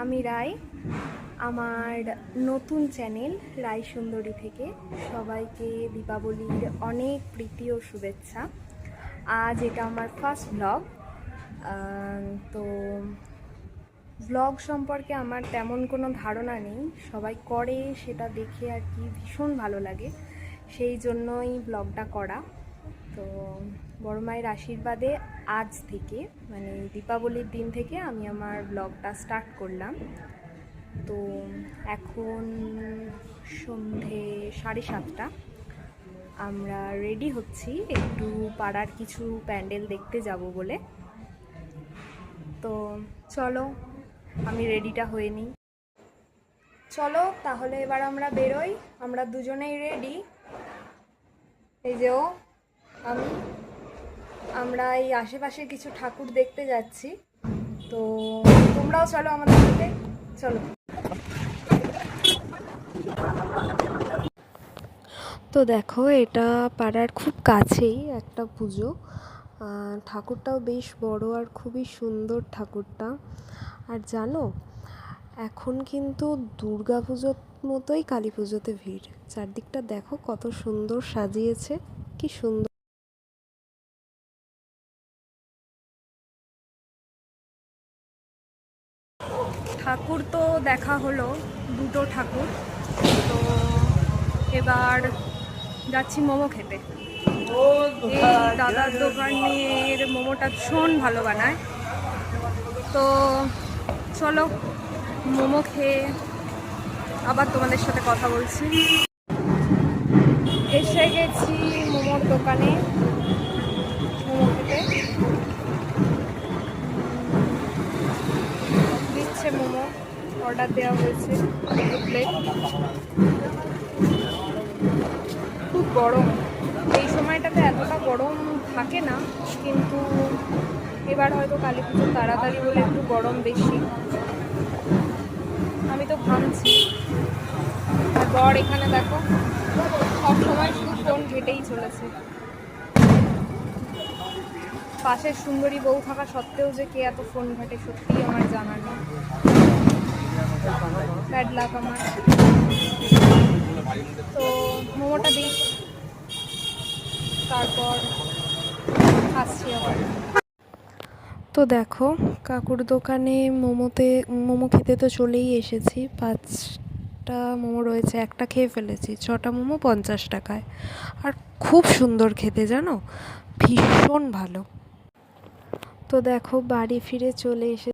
আমি রায় আমার নতুন চ্যানেল রায় সুন্দরী থেকে। সবাইকে দীপাবলির অনেক প্রীতি ও শুভেচ্ছা। আজ এটা আমার ফার্স্ট ব্লগ তো ব্লগ সম্পর্কে আমার তেমন কোনো ধারণা নেই। সবাই করে, সেটা দেখে আর কি ভীষণ ভালো লাগে। সেই জন্যই ব্লগটা করা। তো বড় মায়ের আশীর্বাদে আজ থেকে মানে দীপাবলির দিন থেকে আমি আমার ব্লগটা স্টার্ট করলাম। তো এখন সন্ধে সাড়ে সাতটা, আমরা রেডি হচ্ছি একটু পাড়ার কিছু প্যান্ডেল দেখতে যাব বলে। তো চলো, আমি রেডিটা হয়ে নিই। চলো, তাহলে এবার আমরা বেরোই, আমরা দুজনেই রেডি। এই যে ও। আমি, আমরা এই আশেপাশে কিছু ঠাকুর দেখতে যাচ্ছি। তো তোমরাও চলো আমাদের সাথে। চলো। তো দেখো, এটা পাড়ার খুব কাছেই একটা পুজো। ঠাকুরটাও বেশ বড় আর খুবই সুন্দর ঠাকুরটা। আর জানো, এখন কিন্তু দুর্গা পুজোর মতোই কালী পুজোতে ভিড়। চারদিকটা দেখো কত সুন্দর সাজিয়েছে, কি সুন্দর। ঠাকুর তো দেখা হলো, দুটো ঠাকুর। তো এবার যাচ্ছি মোমো খেতে। এই দাদার দোকানের মোমোটা ভীষণ ভালো বানায়। তো চলো, মোমো খেয়ে আবার তোমাদের সাথে কথা বলছি। এসে গেছি মোমোর দোকানে মোমো খেতে দিচ্ছে মোমো অর্ডার দেওয়া হয়েছে প্লেট খুব গরম। এই সময়টাতে এতটা গরম থাকে না, কিন্তু এবার হয়তো কালী পুজো তাড়াতাড়ি বলে একটু গরম বেশি। আমি তো ভাবছি। আর এখানে দেখো, সব সময় শুধু ফোন ঘেটেই চলেছে। পাশের সুন্দরী বউ থাকা সত্ত্বেও যে কে এত ফোন ঘাটে সত্যিই আমার জানা নেই। ব্যাড লাক আমার। তো মোমোটা দিই। তারপর আসছি আবার। তো দেখো, কাকুর দোকানে মোমোতে, মোমো খেতে তো চলেই এসেছি। পাঁচটা মোমো রয়েছে, একটা খেয়ে ফেলেছি। ছটা মোমো পঞ্চাশ টাকায়। আর খুব সুন্দর খেতে, জানো? ভীষণ ভালো। তো দেখো, বাড়ি ফিরে চলে এসে